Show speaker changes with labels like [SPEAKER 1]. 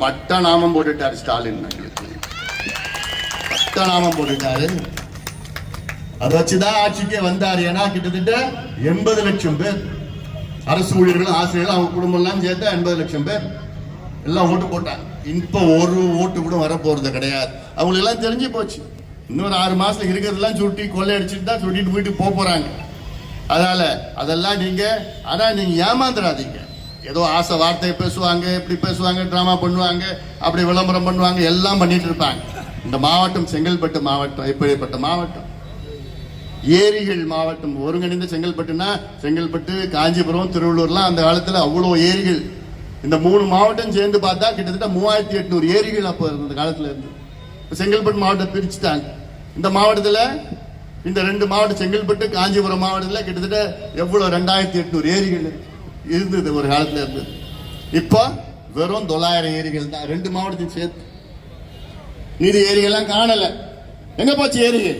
[SPEAKER 1] பட்டா நாமம் போட்டுட்டாரு ஸ்டாலின் எங்களுக்கு. நாமம் போட்டுட்டாரு. அதை வச்சுதான் ஆட்சிக்கே வந்தார். ஏன்னா கிட்டத்தட்ட எண்பது லட்சம் பேர். அரசு ஊழியர்களும் ஆசிரியர்களும் அவங்க குடும்பம் எல்லாம் சேர்த்தா எண்பது லட்சம் பேர். எல்லாம் ஓட்டு போட்டாங்க. இப்ப ஒரு ஓட்டு கூட வர கிடையாது. அவங்களுக்கு எல்லாம் தெரிஞ்சு போச்சு. இன்னொரு ஆறு மாசத்துல இருக்கிறதெல்லாம் சுட்டி கொள்ளையடிச்சிட்டு தான் சுட்டிட்டு போயிட்டு போக போறாங்க. அதனால அதெல்லாம் நீங்க ஆனா நீங்க ஏமாந்துடாதீங்க. ஏதோ ஆசை வார்த்தை பேசுவாங்க இப்படி பேசுவாங்க ட்ராமா பண்ணுவாங்க அப்படி விளம்பரம் பண்ணுவாங்க எல்லாம் பண்ணிட்டு இருப்பாங்க. இந்த மாவட்டம் செங்கல்பட்டு மாவட்டம் இப்படிப்பட்ட மாவட்டம். ஏரிகள் மாவட்டம் ஒருங்கிணைந்த செங்கல்பட்டுனா செங்கல்பட்டு காஞ்சிபுரம் திருவள்ளூர்லாம் அந்த காலத்தில் அவ்வளோ ஏரிகள். இந்த மூணு மாவட்டம் சேர்ந்து பார்த்தா கிட்டத்தட்ட மூவாயிரத்தி எட்நூறு ஏரிகள் அப்போ இருந்த காலத்தில் இருந்து. இப்போ செங்கல்பட்டு மாவட்டம் பிரிச்சுட்டாங்க. இந்த மாவட்டத்தில் இந்த ரெண்டு மாவட்டம் செங்கல்பட்டு காஞ்சிபுரம் மாவட்டத்தில் கிட்டத்தட்ட எவ்வளோ? ரெண்டாயிரத்தி எட்நூறு ஏரிகள் இருந்தது ஒரு காலத்தில் இருந்தது இப்போ வெறும் தொள்ளாயிரம் ஏரிகள் தான். ரெண்டு மாவட்டத்தையும் சேர்த்து. மீதி ஏரிகள்லாம் காணலை. எங்கே போச்சு ஏரிகள்?